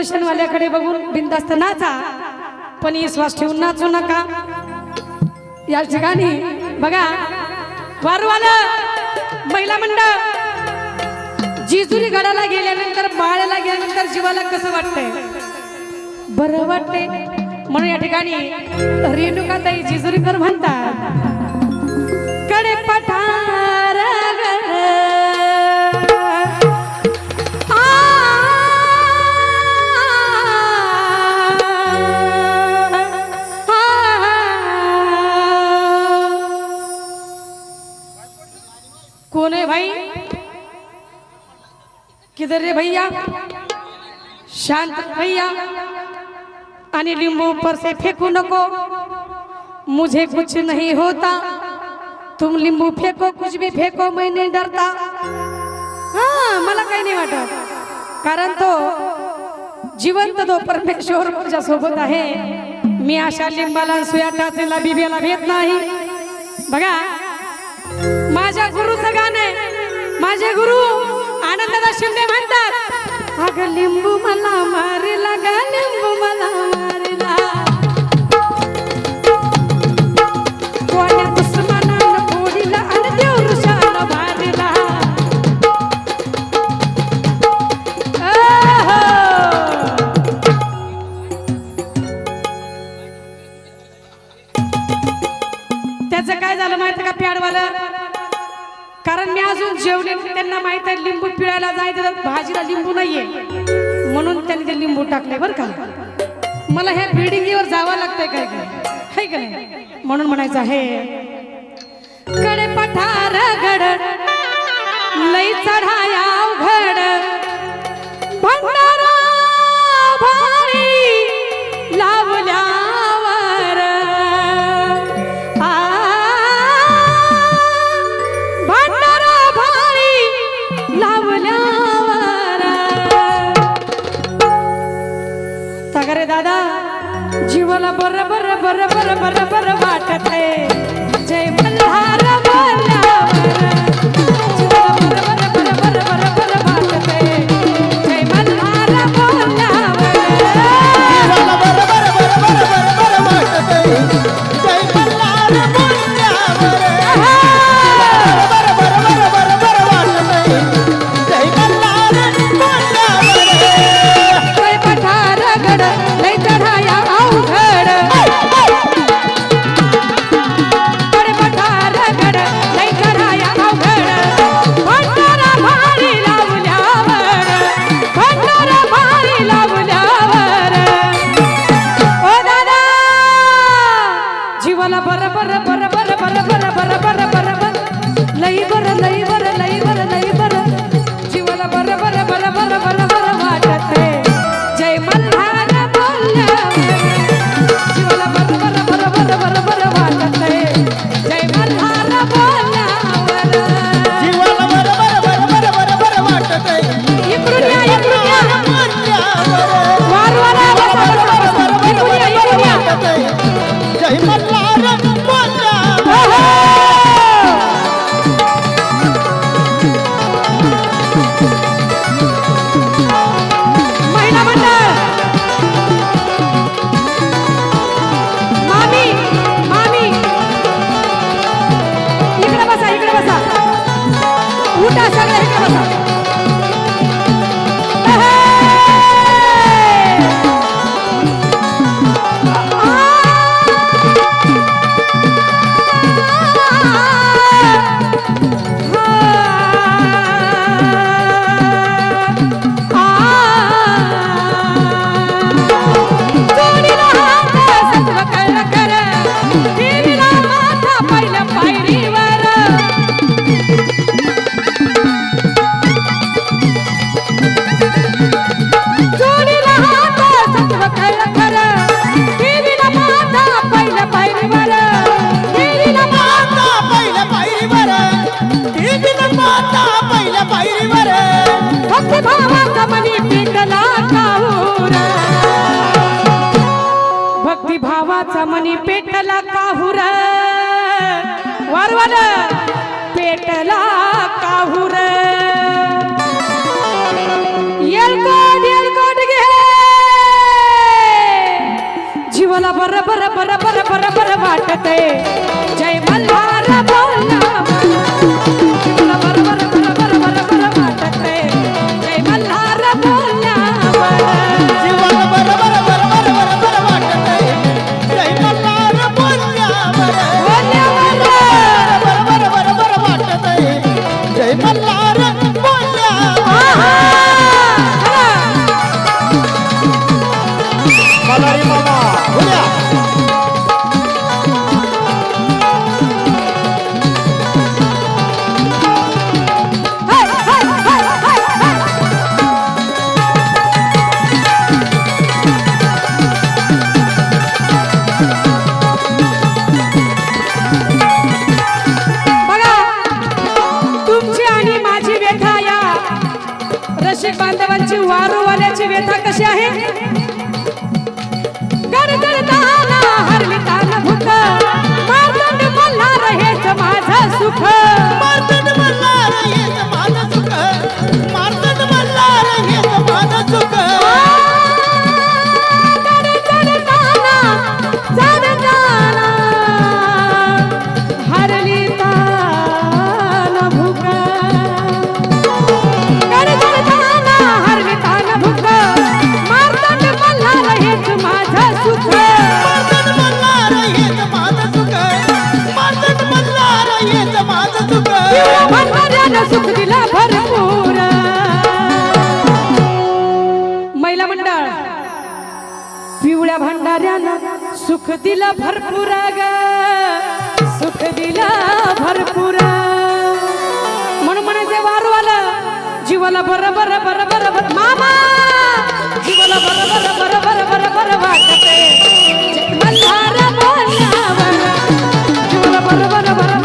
माझ्याकडे बघून बिंदास्त नाचा पण विश्वास ठेवून नाचू नका. या ठिकाणी बघा वारवालं महिला मंडळ. जिजुरी गडाला गेल्यानंतर बाळाला गेल्यानंतर जीवाला कसं वाटतंय? बरं वाटते म्हणून या ठिकाणी रेणुकाताई जिजुरीकर म्हणतात कौन है भाई? किधर रे भैया? शांत भैया. आणि लिंबू ऊपर से फेंकू नको. मुझे कुछ नहीं होता. तुम लिंबू फेंको कुछ भी फेंको मैं नहीं डरता. हाँ मला काही नाही वाटत. कारण तो जिवंत तो परमेश्वर माझ्या सोबत आहे. मी अशा लिंबाला सुया टाचेला बिब्याला भेट नाही. बघा माझे गुरु आनंददा शिंदे म्हणतात अग लिंबू मला मारिला ग लिंबू मला मारिला. कोण्या लिंबू टाकले बर का? मला ह्या बिल्डिंगीवर जावं लागतंय काय काय का नाही? म्हणून म्हणायचं आहे कडे पठार गड लई चढाया अवघड भंडार दादा. जीवाला बर बर बर बर बर बर वाटत सखे भावाचा मनी पेटला काहुरा. भक्ती भावाचा पेटला काहुरा. वारवाला पेटला काहुरा. जीवाला बर बर बर बर बर बर वाटत आहे कशी आहे? माझं सुख. साऱ्यांना सुख दिला भरपूर ग सुख दिला भरपूर म्हणून म्हणायचे वारवाला जीवाला बर बर बर बर बर मामा जीवाला बर बर बर बर बर बर वाटत मल्हार बोलावर जीवाला बर बर बर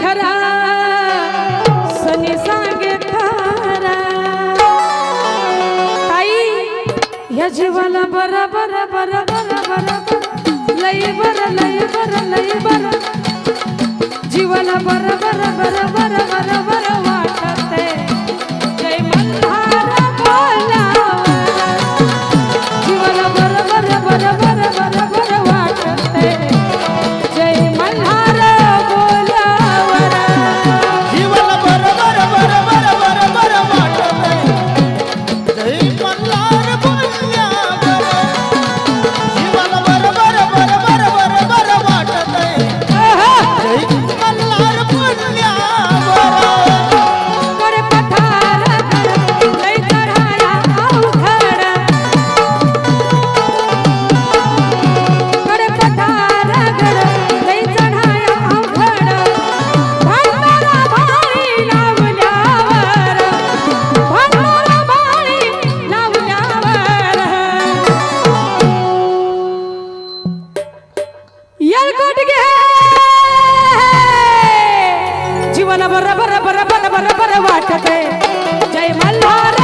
खरा सनी सांगे खरा ताई या जीवाला बर बर बर बर बर लय बर लय बर लय बर जीवाला बर बर बर बर बर बर वाटते जय मल्हार बोला जीवाला बर बर बर बर विठ्ठल घे जीवन बर बर बर बर बर बर वाटत. जय मल्हार